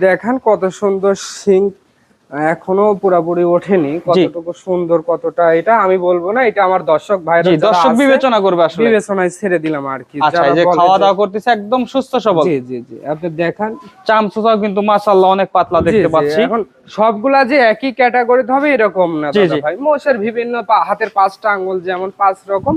দেখান কত সুন্দর সিং এখনও পুরাপুরি ওঠেনি কতটুকু সুন্দর কতটা এটা আমি বলব না এটা আমার দর্শক ভাইরা দর্শক বিবেচনা করবে আসলে। বিবেচনায় ছেড়ে দিলাম আর কি আচ্ছা এই যে খাওয়া দাওয়া করতেছে একদম সুস্থ সবল। জি জি জি আপনি দেখান। চামচুটাও কিন্তু মাশাআল্লাহ অনেক পাতলা দেখতে পাচ্ছি। এখন সবগুলা যে একই ক্যাটাগরিতে হবে এরকম না দাদা ভাই। মোষের বিভিন্ন হাতের পাঁচটা আঙ্গুল যেমন পাঁচ রকম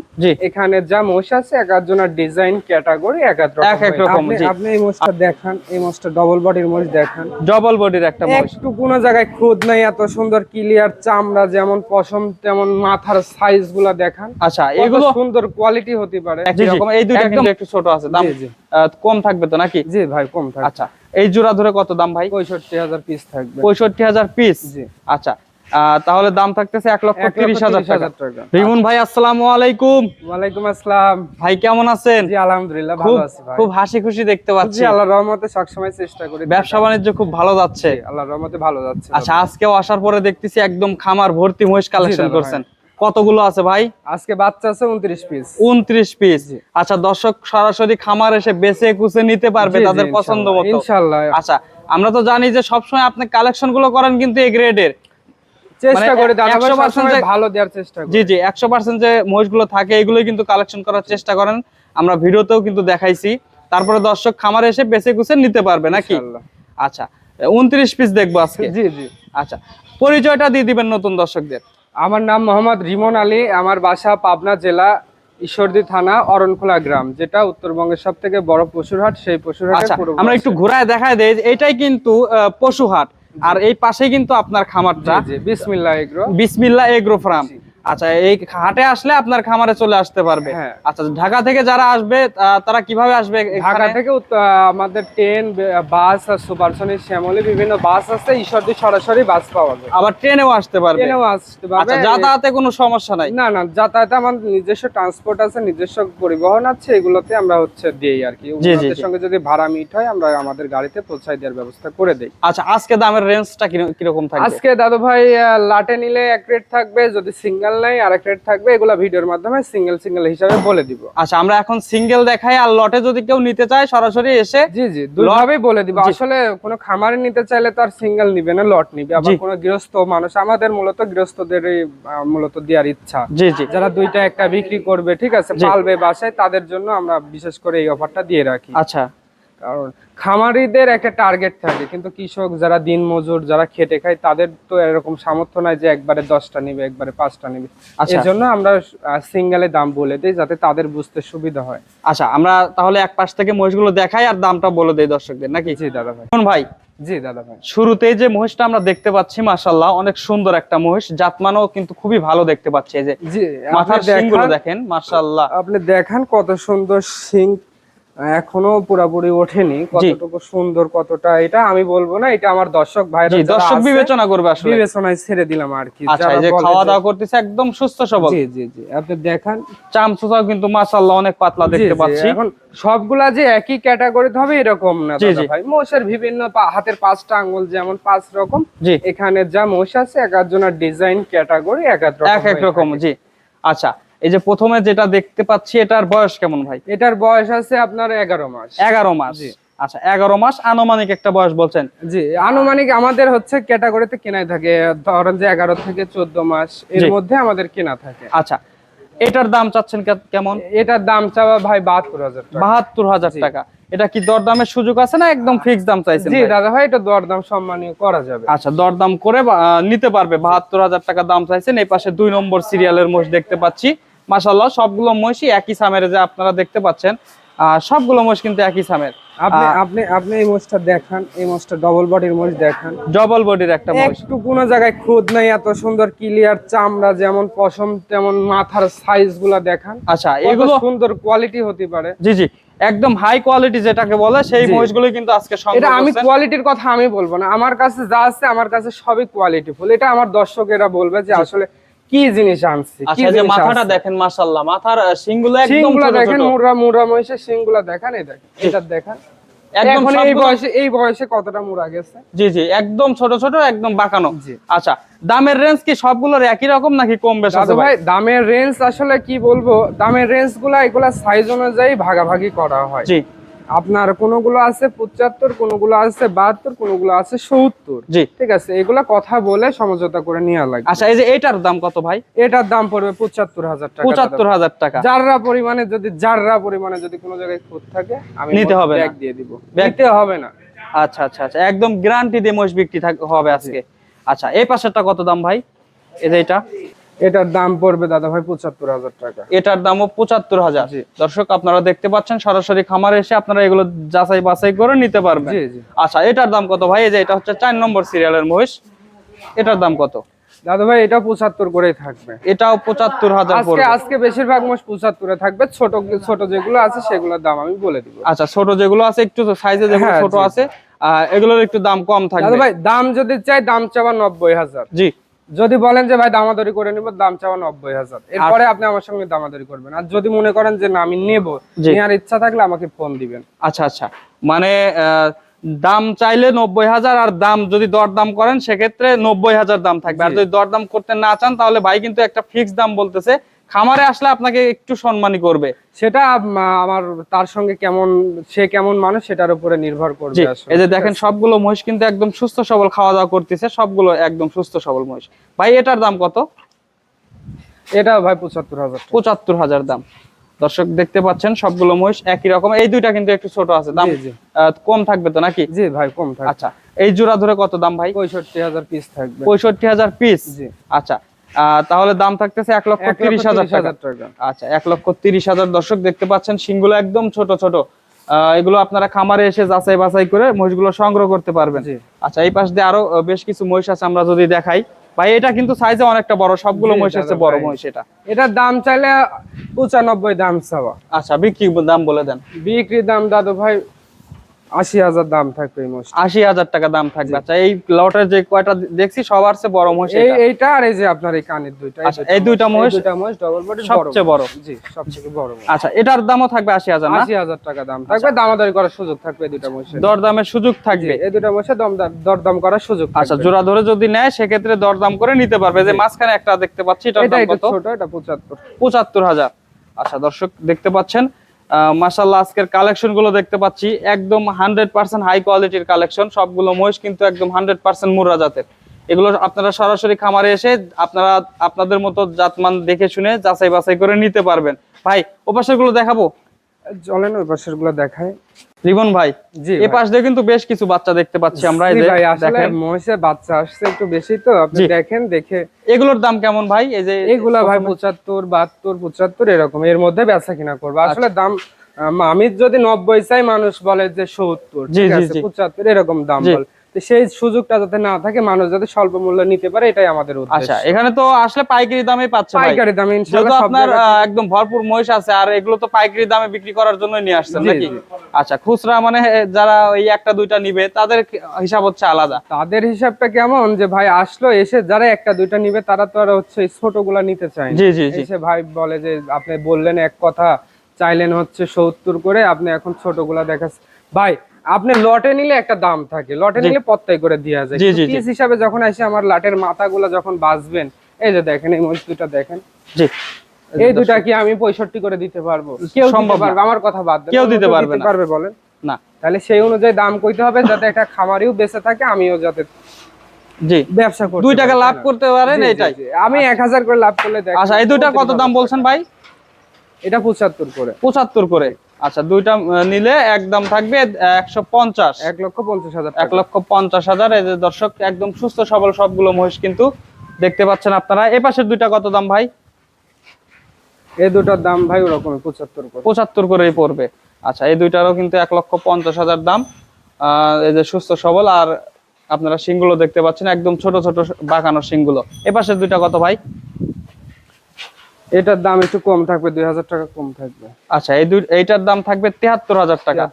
এখানে যা মোষ আছে এক একজনের ডিজাইন ক্যাটাগরি এক এক রকম এক এক রকম, আপনি- এই মোষটা দেখান এই মোষটা ডবল বডির মোষ দেখান। ডবল বডির একটা মহিষ একটু কোনো জায়গায় খুদ নাই এত সুন্দর ক্লিয়ার চামড়া যেমন পশম তেমন মাথার সাইজগুলা দেখান। আচ্ছা এগুলো সুন্দর কোয়ালিটি হতে পারে। এই দুইটা কিন্তু একটু ছোট আছে দাম কম থাকবে তো নাকি? জি ভাই কম থাকবে। আচ্ছা এই জোড়া ধরে কত দাম ভাই? পঁয়ষট্টি হাজার পিস থাকবে। পঁয়ষট্টি হাজার পিস জি। আচ্ছা তাহলে দাম থাকতেছে এক লক্ষ তিরিশ হাজার টাকা। রিমন ভাই আসসালামু আলাইকুম। ওয়ালাইকুম আসসালাম। ভাই কেমন আছেন? জি আলহামদুলিল্লাহ খুব ভালো আছি ভাই। খুব হাসি খুশি দেখতে পাচ্ছি। আল্লাহর রহমতে সবসময় চেষ্টা করি ব্যবসা বাণিজ্য খুব ভালো যাচ্ছে। জি, আল্লাহর রহমতে ভালো যাচ্ছে। আচ্ছা আজকেও আসার পরে দেখতেছি একদম খামার ভর্তি মহিষ কালেকশন করছেন। কতগুলো আছে ভাই? আজকে বাচ্চা আছে উনত্রিশ পিস উনত্রিশ পিস আচ্ছা দর্শক সরাসরি খামার এসে বেছে কুচে নিতে পারবে তাদের পছন্দ মতো। ইনশাল্লাহ। আচ্ছা আমরা তো জানি যে সবসময় আপনি কালেকশনগুলো করেন কিন্তু এ গ্রেডের চেষ্টা মানে করি দাদা ভাই 100% সবসময় যে- ভালো দেওয়ার চেষ্টা জি জি একশো পার্সেন্ট যে মহিষগুলো থাকে এগুলোই কিন্তু কালেকশন করার চেষ্টা করেন। আমরা ভিডিওতেও কিন্তু দেখাইছি। তারপরে দর্শক খামারে এসে বেছে কুচে নিতে পারবে নাকি? আচ্ছা উনত্রিশ পিস দেখব আজকে। জি জি। আচ্ছা পরিচয়টা দিয়ে দিবেন নতুন দর্শকদের। আমার নাম মোহাম্মদ রিমন আলী আমার বাসা পাবনা জেলা ঈশ্বরদী থানা অরণখোলা গ্রাম যেটা উত্তরবঙ্গের সব থেকে বড় পশুরহাট সেই পশুরহাটের আচ্ছা পূর্ব আমরা একটু ঘোরায় দেখায় দেই যে এটাই কিন্তু পশুহাট। আর এই পাশে কিন্তু আপনার খামারটা। G agro. Bismillah agro farm. আচ্ছা এই হাটে আসলে আপনার খামারে চলে আসতে পারবে। হ্যাঁ। আচ্ছা ঢাকা থেকে যারা আসবে তারা কীভাবে আসবে ঢাকা থেকে আমাদের ট্রেন বাস আর সুপারসনিক শ্যামলী বিভিন্ন বাস আছে ঈশ্বরদী সরাসরি বাস পাওয়া যায়। আবার ট্রেনেও আসতে পারবে? ট্রেনেও আসতে পারবে। আচ্ছা যাতায়াতে কোনো সমস্যা নাই? না না যাতায়াতে আমার নিজস্ব ট্রান্সপোর্ট আছে নিজস্ব পরিবহন আছে এগুলোতে আমরা হচ্ছে দিই আর কি। জি। সঙ্গে যদি ভাড়া মিট হয় আমরা আমাদের গাড়িতে পৌঁছায় দেওয়ার ব্যবস্থা করে দেই। আচ্ছা আজকে দামের রেঞ্জটা কীরকম থাকবে? আজকে দাদু ভাই লাটে নিলে এক রেট থাকবে যদি সিঙ্গেল নেই আরেক রেট থাকবে এগুলা ভিডিওর মাধ্যমে সিঙ্গেল সিঙ্গেল হিসাবে বলে দিব। আচ্ছা আমরা এখন সিঙ্গেল দেখাই আর লটে যদি কেউ নিতে চায় সরাসরি এসে জি জি দুইভাবেই বলে দিব। আসলে কোনো খামারে নিতে চাইলে তো আর সিঙ্গেল নিবে না লট নিবে। আবার। কোনো গৃহস্থ মানুষ আমাদের মূলত গৃহস্থদেরই মূলত দেওয়ার ইচ্ছা। জি জি। যারা দুইটা একটা বিক্রি করবে ঠিক আছে? পালবে বাসায় তাদের জন্য আমরা বিশেষ করে এই অফারটা দিয়ে রাখি। আচ্ছা। কারণ খামারিদের একটা টার্গেট থাকে কিন্তু কৃষক যারা দিন মজুর যারা খেটে খায় তাদের তো এরকম সামর্থ্য নাই যে একবারে দশটা নিবে একবারে পাঁচটা নিবে। আচ্ছা। এই জন্য আমরা সিঙ্গেলে দাম বলে দিই যাতে তাদের বুঝতে সুবিধা হয়। আচ্ছা আমরা তাহলে এক পাশ থেকে মহিষগুলো দেখাই আর দামটা বলে দেই দর্শকদের নাকি? জি দাদা ভাই ভাই? জি দাদা ভাই শুরুতেই যে মহিষটা আমরা দেখতে পাচ্ছি মাশাল্লাহ অনেক সুন্দর একটা মহিষ জাতমানও কিন্তু খুবই ভালো দেখতে পাচ্ছি। এই যে মাথার শিংগুলো দেখেন। মাশাল্লাহ আপনি দেখেন কত সুন্দর সিং এখনও পুরাপুরি ওঠেনি কতটুকু সুন্দর কতটা এটা আমি বলব না এটা আমার দর্শক ভাই দর্শক বিবেচনা করবে আসলে। বিবেচনায় ছেড়ে দিলাম আর কি আচ্ছা এই যে খাওয়া দাওয়া করতেছে একদম সুস্থ সবল। জি জি জি আপনি দেখান। চামচুটাও কিন্তু মাশাল্লাহ অনেক পাতলা দেখতে পাচ্ছি। এখন সবগুলা যে একই ক্যাটাগরিতে হবে এরকম না দাদা ভাই। মোষের বিভিন্ন হাতের পাঁচটা আঙ্গুল যেমন পাঁচ রকম এখানে যা মোষ আছে এক একজনের ডিজাইন ক্যাটাগরি এক এক রকম এক এক রকম। জি। আচ্ছা এই যে প্রথমে যেটা দেখতে পাচ্ছি এটার বয়স কেমন ভাই? এটার বয়স আছে আপনার এগারো মাস। এগারো মাস। আচ্ছা এগারো মাস আনুমানিক একটা বয়স বলছেন? জি আনুমানিক আমাদের হচ্ছে ক্যাটাগরিতে কেনাই থাকে। ধরেন যে এগারো থেকে চোদ্দ মাস এর মধ্যে আমাদের কেনা থাকে। আচ্ছা এটার দাম চাচ্ছেন কেমন? এটার দাম চাওয়া ভাই বাহাত্তর হাজার বাহাত্তর হাজার টাকা। এটা কি দরদামের সুযোগ আছে না একদম ফিক্স দাম চাইছেন জি? দাদা ভাই এটা দরদাম সম্মানীয় করা যাবে। আচ্ছা দরদাম করে নিতে পারবে। বাহাত্তর হাজার টাকা দাম চাইছেন। এই পাশে দুই নম্বর সিরিয়ালের মোষ দেখতে পাচ্ছি। মাসাল্লাহ সবগুলো মহিষই একই সামের যে আপনারা দেখতে পাচ্ছেন। সবগুলো মোষ কিন্তু একই সামের। আপনি আপনি আপনি এই মোষটা দেখান এই মোষটা ডবল বডির মোষ দেখান। ডবল বডির একটা মোষ একটু কোনো জায়গায় খুদ নাই এত সুন্দর ক্লিয়ার চামড়া যেমন পশম তেমন মাথার সাইজগুলা দেখান। আচ্ছা এগুলো সুন্দর কোয়ালিটি হতে পারে। জি জি একদম হাই কোয়ালিটি যেটাকে বলে সেই। মহিষগুলো কিন্তু আজকে এটা আমি কোয়ালিটির কথা আমি বলব না। আমার কাছে যা আছে আমার কাছে সবই কোয়ালিটি ফুল এটা আমার দর্শকেরা বলবে যে আসলে কি জিনিস আনছি? আচ্ছা যে মাথাটা দেখেন মাশাআল্লাহ। মাথার শিংগুলো একদম ছোট দেখেন। মুড়া মুড়া মহিষের শিংগুলা দেখান এই দেখেন এটা দেখান। একদম এই বয়সে এই বয়সে কতটা মুড়া গেছে? জি জি একদম ছোট ছোট একদম বাঁকানো। আচ্ছা দামের রেঞ্জ কি সবগুলোর একই রকম নাকি কম বেশ আছে ভাই ভাই? দামের রেঞ্জ আসলে কি বলব? দামের রেঞ্জগুলা এগুলা সাইজ অনুযায়ী ভাগাভাগি করা হয়। জি। আপনার কোনগুলো আছে পঁচাত্তর কোনগুলো আছে বাহাত্তর কোনগুলো আছে সত্তর। জি। ঠিক আছে এগুলা কথা বলে সমঝোতা করে নেওয়া লাগবে। আচ্ছা এই যে এটার দাম কত ভাই? এটার দাম পড়বে পঁচাত্তর হাজার টাকা পঁচাত্তর হাজার টাকা। জাররা পরিমাণে যদি যাররা পরিমাণে যদি কোনো জায়গায় খুঁত থাকে আমি নিতে হবে না। ব্যাগ দিয়ে দিব। নিতে হবে না। আচ্ছা আচ্ছা আচ্ছা একদম গ্যারান্টি দিয়ে মোষ বিক্রি হবে আজকে। আচ্ছা এই পাশেরটা কত দাম ভাই? এই যে এটা? এটার দাম পড়বে দাদা ভাই পঁচাত্তর হাজার টাকা। এটার দামও পঁচাত্তর হাজার। দর্শক আপনারা দেখতে পাচ্ছেন সরাসরি খামারে এসে আপনারা এগুলো যাচাই বাছাই করে নিতে পারবেন। আচ্ছা এটার দাম কত ভাই? এই যে এটা হচ্ছে চার নম্বর সিরিয়ালের মহিষ। এটার দাম কত? দাদা ভাই এটা পঁচাত্তর করেই থাকবে। এটাও পঁচাত্তর হাজার আজকে আজকে বেশিরভাগ মোষ পঁচাত্তরে থাকবে। ছোট ছোট যেগুলো আছে সেগুলোর দাম আমি বলে দিব। আচ্ছা ছোট যেগুলো আছে একটু সাইজে যেগুলো হ্যাঁ, ছোট আছে এগুলোর একটু দাম কম দাদা থাকবে। ভাই দাম যদি চাই দাম চাওয়া নব্বই হাজার। জি। যদি বলেন যে ভাই দামাদারি করে নিব দাম চাওয়া নব্বই হাজার। এরপরে আপনি আমার সঙ্গে দামাদারি করবেন। আর যদি মনে করেন যে না আমি নেব। নেওয়ার ইচ্ছা থাকলে আমাকে ফোন দিবেন। আচ্ছা আচ্ছা। মানে আহ, দাম চাইলে নব্বই হাজার আর দাম যদি দরদাম করেন সেক্ষেত্রে নব্বই হাজার দাম থাকবে। আর যদি যদি দরদাম করতে না চান তাহলে ভাই কিন্তু একটা ফিক্স দাম বলতেছে। খামারে আসলে আপনাকে একটু সম্মানী করবে। সেটা আমার তার সঙ্গে কেমন সে কেমন মানুষ সেটার উপরে নির্ভর করবে এই যে দেখেন সবগুলো মহিষ কিন্তু একদম সুস্থ সবল খাওয়া দাওয়া করতেছে সবগুলো একদম সুস্থ সবল মহিষ। ভাই এটার দাম কত? এটা ভাই পঁচাত্তর হাজার পঁচাত্তর হাজার দাম। দর্শক দেখতে পাচ্ছেন সবগুলো মহিষ একই রকম। এই দুইটা কিন্তু একটু ছোট আছে। দাম কম থাকবে তো নাকি? জি ভাই কম থাকবে। আচ্ছা এই জোড়া ধরে কত দাম ভাই? পঁয়ষট্টি হাজার পিস থাকবে। পঁয়ষট্টি হাজার পিস জি। আচ্ছা তাহলে দাম থাকতেছে এক লক্ষ তিরিশ হাজার টাকা। আচ্ছা এক লক্ষ তিরিশ হাজার দর্শক দেখতে পাচ্ছেন সিংগুলো একদম ছোট ছোট। এগুলো আপনারা খামারে এসে যাচাই বাছাই করে মহিষগুলো সংগ্রহ করতে পারবেন। আচ্ছা এই পাশ দিয়ে আরও বেশ কিছু মহিষ আছে আমরা যদি দেখাই। ভাই এটা কিন্তু সাইজে অনেকটা বড় সবগুলো মহিষ আছে বড় মহিষ এটা। এটার দাম চাইলে পঁচানব্বই দাম চাওয়া। আচ্ছা বিক্রি দাম বলে দেন। বিক্রি দাম দাদু ভাই আশি হাজার দাম থাকবে আশি হাজার টাকা দাম থাকবে। আচ্ছা এই লটের যে কয়টা দেখছি সবার চেয়ে বড় মহিষ এইটা আর এই যে আপনার এই কানের দুইটা আচ্ছা, এই দুইটা মহিষ দুইটা মহিষ ডবল বডি সবচেয়ে বড়। জি সবচেয়ে বড় আচ্ছা এটার দামও থাকবে আশি হাজার আশি হাজার টাকা দাম থাকবে দামাদারি করার সুযোগ থাকবে এই দুইটা মহিষের। দরদামের সুযোগ থাকবে। এই দুইটা মহিষের দম দরদাম করার সুযোগ আচ্ছা জোড়া ধরে যদি নেয় সেক্ষেত্রে দরদাম করে নিতে পারবে। যে মাঝখানে একটা দেখতে পাচ্ছি এটা কত? ছোট এটা পঁচাত্তর। পঁচাত্তর হাজার। আচ্ছা দর্শক দেখতে পাচ্ছেন মাসাল্লাহ আজকের কালেকশনগুলো দেখতে পাচ্ছি। একদম হান্ড্রেড পার্সেন্ট হাই কোয়ালিটির কালেকশন। সবগুলো মহিষ কিন্তু একদম হান্ড্রেড পার্সেন্ট মুরা জাতের। এগুলো আপনারা সরাসরি খামারে এসে আপনারা, আপনাদের মতো জাতমান দেখে শুনে যাচাই বাছাই করে নিতে পারবেন। ভাই ওপাশেরগুলো দেখাবো। চলেন ওই পাশেরগুলো দেখায় ভাই জি এই পাশ দিয়ে কিন্তু বেশ কিছু বাচ্চা দেখতে পাচ্ছি আমরা এই যে দেখেন। মহিষের বাচ্চা আসছে একটু বেশি তো আপনি দেখেন দেখে। এগুলোর দাম কেমন ভাই? এই যে এগুলা ভাই প্রথমে- পঁচাত্তর বাহাত্তর পঁচাত্তর এরকম। এর মধ্যে বেচা কিনা করব। আচ্ছা। আসলে দাম আমি যদি নব্বই চাই মানুষ বলে যে সত্তর। জি, ঠিক আছে জি। পঁচাত্তর এরকম দাম। বলে। সেই সুযোগটা যাতে না থাকে মানুষ যাতে স্বল্প মূল্যে নিতে পারে এটাই আমাদের আচ্ছা উদ্দেশ্য এখানে তো আসলে পাইকারি দামে পাচ্ছে পাইকারি দামে ইনশাআল্লাহ আপনার একদম ভরপুর মহিষ আছে আর এগুলো তো পাইকারি দামে বিক্রি করার জন্য নিয়ে আসছেন নাকি? আচ্ছা খুচরা মানে যারা ওই একটা দুইটা নিবে তাদের হিসাব হচ্ছে আলাদা। তাদের হিসাবটা কেমন যে ভাই আসলো এসে যারা একটা দুইটা নিবে তারা তো আর হচ্ছে ছোটগুলা নিতে চায় জি জি এসে ভাই বলে যে আপনি বললেন এক কথা চাইলেন হচ্ছে সত্তর করে আপনি এখন ছোটগুলা দেখাচ্ছেন ভাই আপনি লটে নিলে একটা দাম থাকে। লটে নিলে পত্তাই করে দেওয়া যায়। পিস হিসাবে যখন আসে আমার লাটের মাথাগুলো যখন বাঁচবেন এই যে দেখেন এই মরিচ দুটা দেখেন। জি। এই দুটা কি আমি পঁয়ষট্টি করে দিতে পারব? কেউ সম্ভব পারবে আমার কথা বাদ দেন। কেউ দিতে পারবে না। পারবে বলেন। না। তাহলে সেই অনুযায়ী দাম কইতে হবে যাতে একটা খামারিও বেঁচে থাকে আমিও যাতে জি। ব্যবসা করতে দুই টাকা লাভ করতে পারেন এটাই আমি এক হাজার করে লাভ করলে দেখ আচ্ছা এই দুটা কত দাম বলছেন ভাই? এটা পঁচাত্তর করে। পঁচাত্তর করে। আচ্ছা দুইটা নিলে একদম থাকবে একশো পঞ্চাশ। এক লক্ষ পঞ্চাশ হাজার এক লক্ষ পঞ্চাশ হাজার। এই যে দর্শক একদম সুস্থ সবল সবগুলো মহিষ কিন্তু দেখতে পাচ্ছেন আপনারা। এ পাশের দুইটা কত দাম ভাই? এই দুটার দাম ভাই ওরকম পঁচাত্তর করে। পঁচাত্তর করেই পড়বে। আচ্ছা এই দুইটারও কিন্তু এক লক্ষ পঞ্চাশ হাজার দাম। আহ, এই যে সুস্থ সবল আর আপনারা শিংগুলো দেখতে পাচ্ছেন একদম ছোট ছোট বাঁকানো শিংগুলো। এ পাশের দুইটা কত ভাই? এটার দাম একটু কম থাকবে দুই হাজার টাকা কম থাকবে। আচ্ছা এই দুই এইটার দাম থাকবে তিয়াত্তর হাজার টাকা।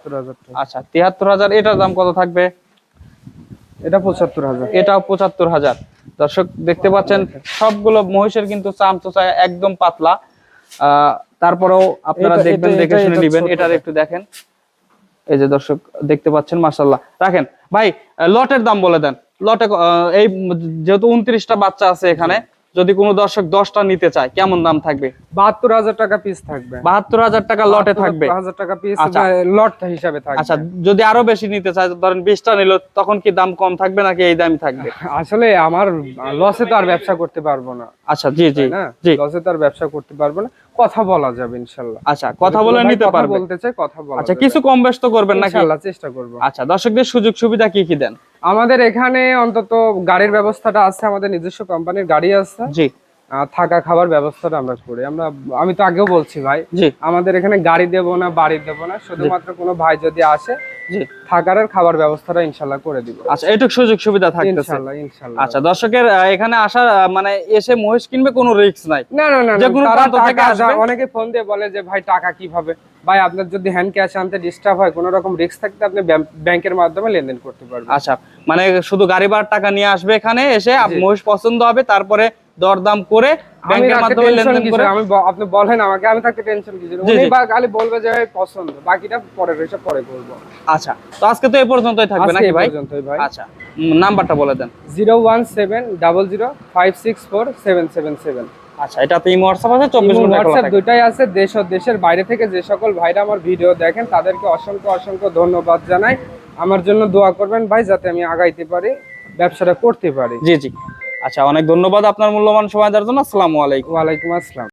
আচ্ছা তিয়াত্তর হাজার এটার দাম কত থাকবে? এটা পঁচাত্তর হাজার। এটাও পঁচাত্তর হাজার। দর্শক দেখতে পাচ্ছেন সবগুলো মহিষের কিন্তু চাম চোচা একদম পাতলা। আহ, তারপরেও আপনারা দেখবেন দেখে শুনে নিবেন এটার একটু দেখেন। এই যে দর্শক দেখতে পাচ্ছেন মার্শাল্লাহ রাখেন ভাই লটের দাম বলে দেন। লটে এই যেহেতু উনত্রিশটা বাচ্চা আছে এখানে যদি কোনো দর্শক দশটা নিতে চায় কেমন দাম থাকবে? বাহাত্তর হাজার টাকা পিস থাকবে। বাহাত্তর হাজার টাকা লটে থাকবে? হাজার টাকা পিস আচ্ছা। লট হিসাবে থাকবে। আচ্ছা যদি আরও বেশি নিতে চায় ধরেন বিশটা নিল তখন কি দাম কম থাকবে নাকি এই দামই থাকবে? আসলে আমার লসে তো আর ব্যবসা করতে পারব না। আচ্ছা জি জি জি। লসে তো আর ব্যবসা করতে পারব না। কথা বলা যাবে আচ্ছা কথা বলে নিতে পারবে। বলতে চাই কথা বলা আচ্ছা কিছু কম বেশ তো করবেন নাকি? চেষ্টা করব। আচ্ছা দর্শকদের সুযোগ সুবিধা কি কি দেন? আমাদের এখানে অন্তত গাড়ির ব্যবস্থাটা আছে আমাদের নিজস্ব কোম্পানির গাড়ি আছে। জি। থাকা খাবার ব্যবস্থাটা আমরা করি। আমরা আমি তো আগেও বলছি ভাই আমাদের এখানে গাড়ি দেবো না বাড়ি দেবো না। শুধুমাত্র কোনো ভাই যদি আসে জি থাকার আর খাবার ব্যবস্থাটা করে দিব। আচ্ছা সুযোগ সুবিধা থাকতেছে। আচ্ছা দর্শকের এখানে আসার মানে এসে মহিষ কিনবে কোনো রিস্ক নাই। না না না যে কোনো প্রান্ত থেকে টাকা আসবে? অনেকে ফোন দিয়ে বলে যে ভাই টাকা কীভাবে? ভাই আপনার যদি হ্যান্ড ক্যাশ আনতে ডিস্টার্ব হয় কোনো রকম রিস্ক থাকতে আপনি ব্যাংকের মাধ্যমে লেনদেন করতে পারবেন। আচ্ছা মানে শুধু গাড়ি ভাড়ার টাকা নিয়ে আসবে এখানে এসে মহিষ পছন্দ হবে তারপরে দরদাম করে ব্যাংকের মাধ্যমে লেনদেন করে আমি আপনি বলেন আমাকে আমি থাকতে টেনশন কিছু উনি বা খালি বলবে যে পছন্দ। বাকিটা পরে পরে আচ্ছা তো আজকে তো এই পর্যন্তই থাকবে নাকি ভাই? পর্যন্তই ভাই। আচ্ছা নাম্বারটা বলে দেন। আচ্ছা এটাতে ইমো হোয়াটসঅ্যাপ আছে চব্বিশ ঘণ্টা খোলা দুটাই আছে দেশ ও দেশের বাইরে থেকে যে সকল ভাইরা আমার ভিডিও দেখেন তাদেরকে অসংখ্য অসংখ্য ধন্যবাদ জানাই। আমার জন্য দোয়া করবেন ভাই যাতে আমি আগাইতে পারি ব্যবসাটা করতে পারি। জি জি। আচ্ছা অনেক ধন্যবাদ আপনার মূল্যবান সময় দেওয়ার জন্য। আসসালামু আলাইকুম। ওয়ালাইকুম আসসালাম।